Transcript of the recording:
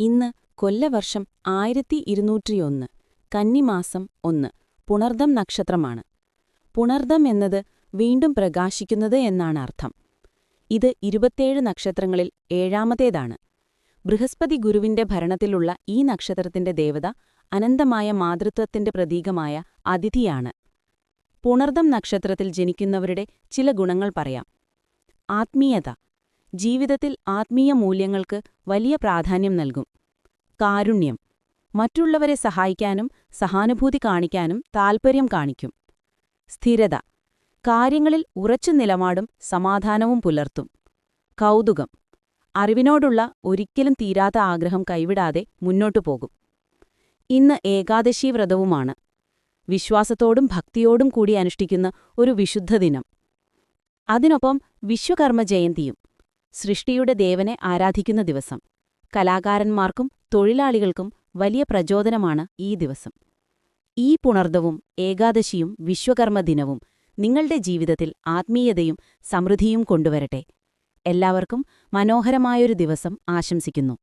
ഇന്ന് കൊല്ലവർഷം ആയിരത്തി ഇരുന്നൂറ്റിയൊന്ന് കന്നിമാസം ഒന്ന് പുണർദം നക്ഷത്രമാണ്. പുണർദം എന്നത് വീണ്ടും പ്രകാശിക്കുന്നത് എന്നാണ് അർത്ഥം. ഇത് ഇരുപത്തേഴ് നക്ഷത്രങ്ങളിൽ ഏഴാമതേതാണ് ബൃഹസ്പതി ഗുരുവിന്റെ ഭരണത്തിലുള്ള ഈ നക്ഷത്രത്തിന്റെ ദേവത അനന്തമായ മാതൃത്വത്തിന്റെ പ്രതീകമായ അതിഥിയാണ്. പുണർദം നക്ഷത്രത്തിൽ ജനിക്കുന്നവരുടെ ചില ഗുണങ്ങൾ പറയാം. ആത്മീയത. ജീവിതത്തിൽ ആത്മീയ മൂല്യങ്ങൾക്ക് വലിയ പ്രാധാന്യം നൽകും. കാരുണ്യം. മറ്റുള്ളവരെ സഹായിക്കാനും സഹാനുഭൂതി കാണിക്കാനും താൽപ്പര്യം കാണിക്കും. സ്ഥിരത. കാര്യങ്ങളിൽ ഉറച്ചു നിലപാടും സമാധാനവും പുലർത്തും. കൗതുകം. അറിവിനോടുള്ള ഒരിക്കലും തീരാത്ത ആഗ്രഹം കൈവിടാതെ മുന്നോട്ടു പോകും. ഇന്ന് ഏകാദശി വ്രതവുമാണ്. വിശ്വാസത്തോടും ഭക്തിയോടും കൂടി അനുഷ്ഠിക്കുന്ന ഒരു വിശുദ്ധ ദിനം. അതിനൊപ്പം വിശ്വകർമ്മ ജയന്തിയും. സൃഷ്ടിയുടെ ദേവനെ ആരാധിക്കുന്ന ദിവസം. കലാകാരന്മാർക്കും തൊഴിലാളികൾക്കും വലിയ പ്രചോദനമാണ് ഈ ദിവസം. ഈ പുണർദവും ഏകാദശിയും വിശ്വകർമ്മ ദിനവും നിങ്ങളുടെ ജീവിതത്തിൽ ആത്മീയതയും സമൃദ്ധിയും കൊണ്ടുവരട്ടെ. എല്ലാവർക്കും മനോഹരമായൊരു ദിവസം ആശംസിക്കുന്നു.